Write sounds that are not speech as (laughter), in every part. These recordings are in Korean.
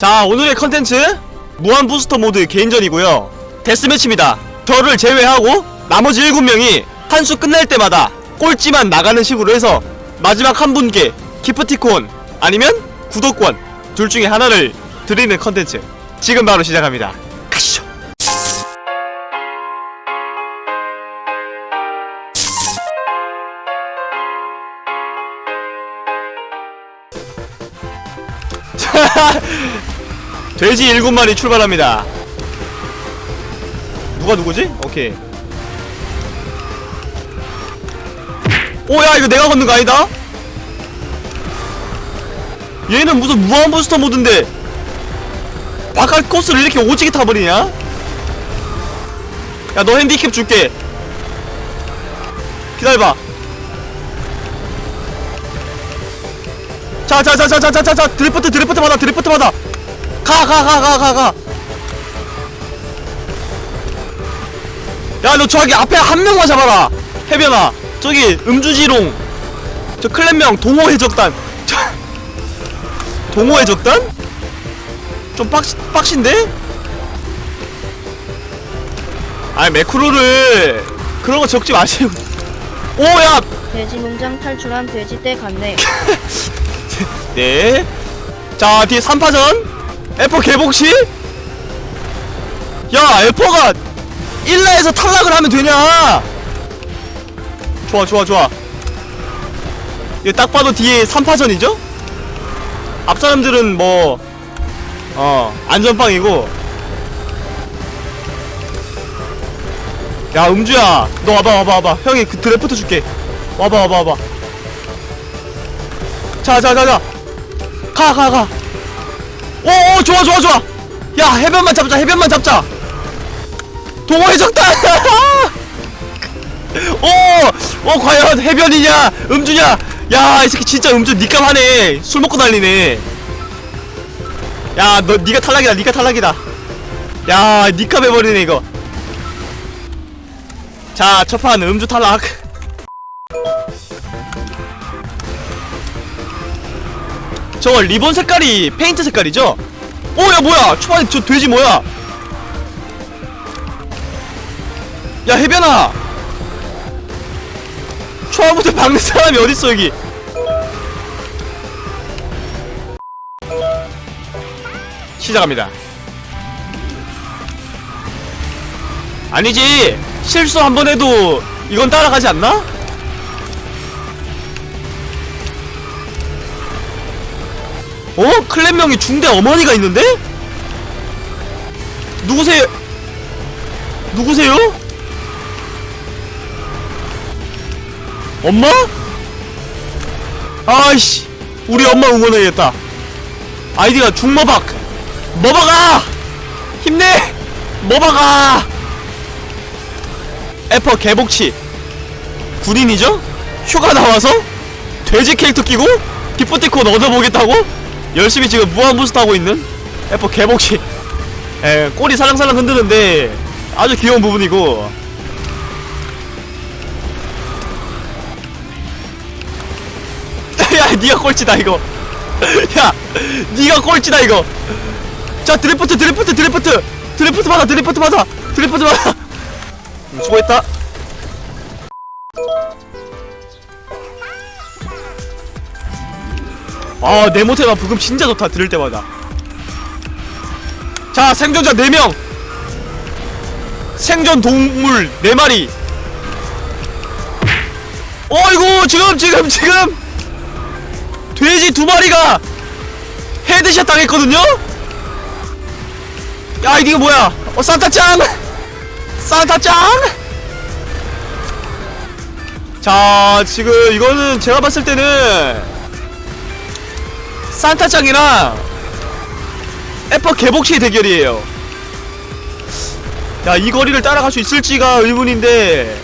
자 오늘의 컨텐츠 무한 부스터 모드 개인전이고요. 데스매치입니다. 저를 제외하고 나머지 7명이 한 수 끝날 때마다 꼴찌만 나가는 식으로 해서 마지막 한 분께 기프티콘 아니면 구독권 둘 중에 하나를 드리는 컨텐츠. 지금 바로 시작합니다. 가시죠 (laughs) 돼지 일곱 마리 출발합니다. 누가 누구지? 오케이. 오야 이거 내가 걷는 거 아니다? 얘는 무슨 무한 부스터 모드인데 바깥 코스를 이렇게 오지게 타버리냐? 야 너 핸디캡 줄게. 기다려봐. 자자자자자자자 드리프트 드리프트 받아 드리프트 받아 가 가 가 가 가 가 야 너 저기 앞에 한 명만 잡아라 해변아 저기 음주지롱 저 클랜명 동호 해적단 저 동호 해적단? 좀 빡, 빡신데? 아이 매크로를 그런 거 적지 마시고 오 야 돼지 농장 탈출한 돼지 떼 같네. (laughs) 네. 자, 뒤에 3파전. 에퍼 개복시? 야, 에퍼가 1라에서 탈락을 하면 되냐? 좋아, 좋아, 좋아. 이거 딱 봐도 뒤에 3파전이죠? 앞 사람들은 뭐, 어, 안전빵이고. 야, 음주야. 너 와봐, 와봐, 와봐. 형이 그 드래프트 줄게. 와봐, 와봐, 와봐. 자, 자, 자, 자. 가, 가, 가. 오, 오, 좋아, 좋아, 좋아. 야, 해변만 잡자, 해변만 잡자. 동호회 적다. 오, 오, 과연 해변이냐, 음주냐? 야, 이 새끼 진짜 음주 니값 하네. 술 먹고 달리네. 야, 너 니가 탈락이다, 니가 탈락이다. 야, 니값 해버리네 이거. 자, 첫판 음주 탈락. 저 리본 색깔이 페인트 색깔이죠? 오야 뭐야? 초반에 저 돼지 뭐야? 야 해변아! 초반부터 박는 사람이 어딨어 여기? 시작합니다. 아니지. 실수 한 번 해도 이건 따라가지 않나? 어? 클랜명이 중대 어머니가 있는데? 누구세요? 누구세요? 엄마? 아이씨 우리 엄마 응원해야겠다 아이디가 중머박 머박아 힘내 머박아 에퍼 개복치 군인이죠? 휴가 나와서 돼지 캐릭터 끼고 기프티콘 얻어보겠다고? 열심히 지금 무한 부스트 하고 있는 에퍼 개복치 에 꼬리 살랑살랑 흔드는데 아주 귀여운 부분이고. (laughs) 야 니가 꼴찌다 이거. (laughs) 야 니가 꼴찌다 이거. 자 드리프트 드리프트 드리프트. 드리프트 받아 드리프트 받아. 드리프트 받아. (laughs) 음, 수고했다 아, 내 모태가 부금 진짜 좋다, 들을 때마다. 자, 생존자 4명! 생존 동물 4마리! 어이구, 지금, 지금, 지금! 돼지 2마리가 헤드샷 당했거든요? 야, 이게 뭐야? 어, 산타짱! 산타짱! 자, 지금 이거는 제가 봤을 때는 산타짱이랑 에퍼 개복시 대결이에요. 야, 이 거리를 따라갈 수 있을지가 의문인데.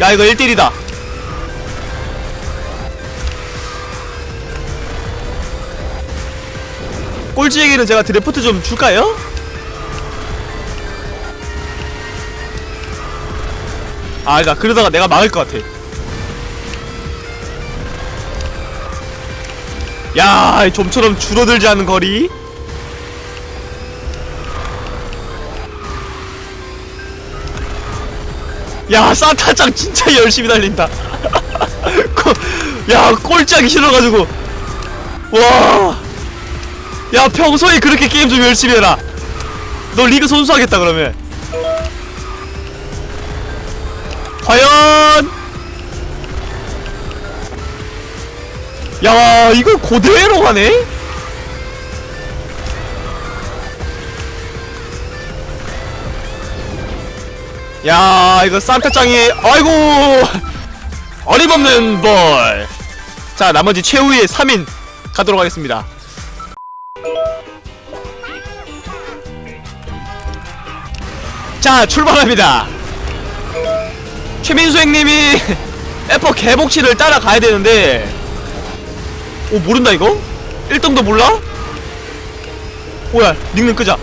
야, 이거 1대1이다. 꼴찌에게는 제가 드래프트 좀 줄까요? 아, 나 그러다가 내가 막을 것 같아. 야 좀처럼 줄어들지 않는 거리? 야 산타짱 진짜 열심히 달린다. (laughs) 거- 야 꼴찌하기 싫어가지고. 와 야 평소에 그렇게 게임 좀 열심히 해라. 너 리그 선수 하겠다 그러면. 과연 야 이거 고대로 가네? 야 이거 산타짱이 아이고! 어림없는 볼 자 나머지 최후의 3인 가도록 하겠습니다. 자 출발합니다. 최민수 형님이 (laughs) F 개복치를 따라가야 되는데 오 모른다 이거? 1등도 몰라? 뭐야 닉는 끄자.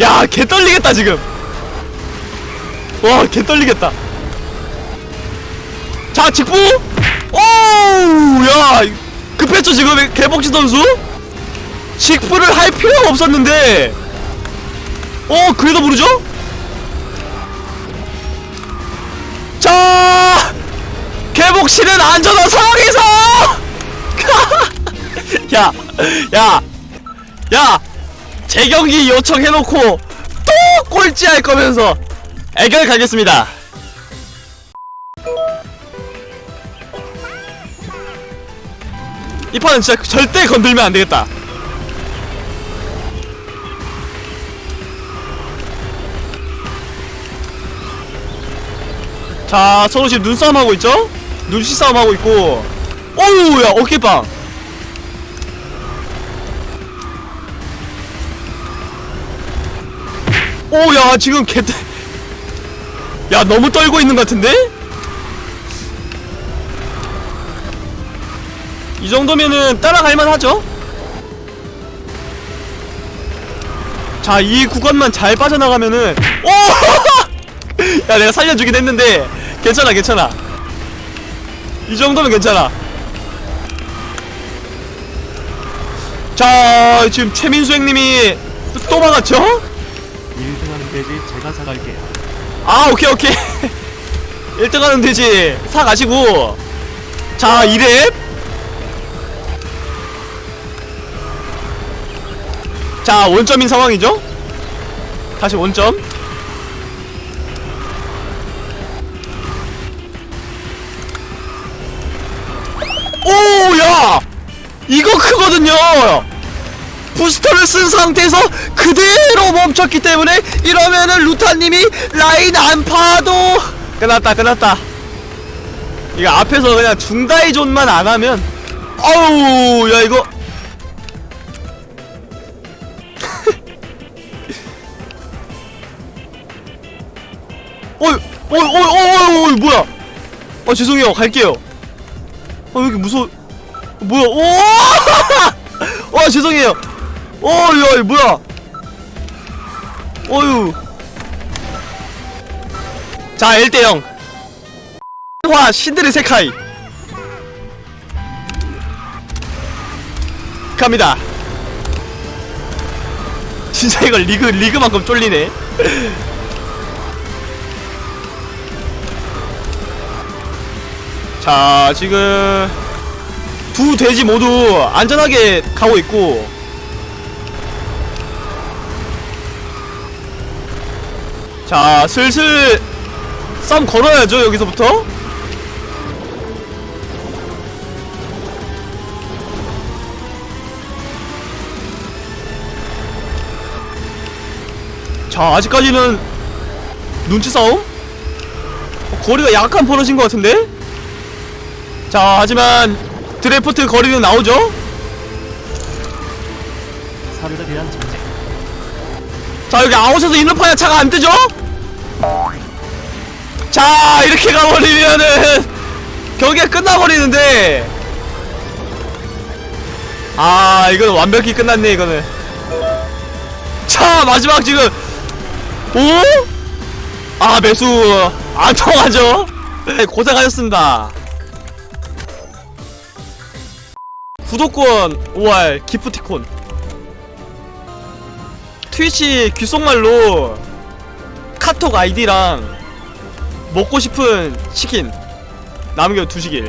야 개 떨리겠다 지금. 와 개 떨리겠다. 자 직부! 오야 급했죠 지금? 개복치 선수? 직부를 할 필요가 없었는데. 어 그래도 모르죠? 자 개복씨는 안전한 상황에서 (laughs) 야, 야, 야, 재경기 요청해놓고 또 꼴찌할 거면서 애결 가겠습니다. 이 판은 진짜 절대 건들면 안 되겠다. 자, 서로 지금 눈싸움 하고 있죠? 눈치 싸움 하고 있고. 어우, 야, 어깨빵. 오, 야, 지금 개, 야, 너무 떨고 있는 것 같은데? 이 정도면은 따라갈만 하죠? 자, 이 구간만 잘 빠져나가면은, 오! (laughs) 야, 내가 살려주긴 했는데, 괜찮아, 괜찮아. 이 정도면 괜찮아. 자, 지금 최민수 형님이 또- 또 막았죠? 1등하는 돼지 제가 사갈게요. 아, 오케이, 오케이. (laughs) 1등 하는 되지. 사 가시고. 자, 2렙. 자, 원점인 상황이죠? 다시 원점. 이거 크거든요! 부스터를 쓴 상태에서 그대로 멈췄기 때문에 이러면은 루타님이 라인 안 파도. 끝났다 끝났다. 이거 앞에서 그냥 중다이 존만 안 하면 어우 야 이거. (laughs) 어이 어이 어이 어이 어이 뭐야? 어 죄송해요. 갈게요. 어 여기 무서워 뭐야? 오! (laughs) 어 죄송해요. 어야 이 뭐야? 어유 자 1대0 화 신들의 세카이. 갑니다. 진짜 이거 리그 리그만큼 쫄리네. (laughs) 자 지금 두 돼지 모두 안전하게 가고 있고 자 슬슬 싸움 걸어야죠 여기서부터 자 아직까지는 눈치 싸움? 어, 거리가 약간 벌어진 것 같은데? 자 하지만 드래프트 거리는 나오죠? 전쟁. 자 여기 아웃에서 인루파야 차가 안 뜨죠? 자 이렇게 가버리면은 경기가 끝나버리는데 아 이건 완벽히 끝났네 이거는 자 마지막 지금 오? 아 매수 안 통하죠? 네, 고생하셨습니다 구독권 5할 기프티콘. 트위치 귓속말로 카톡 아이디랑 먹고 싶은 치킨 남겨 두시길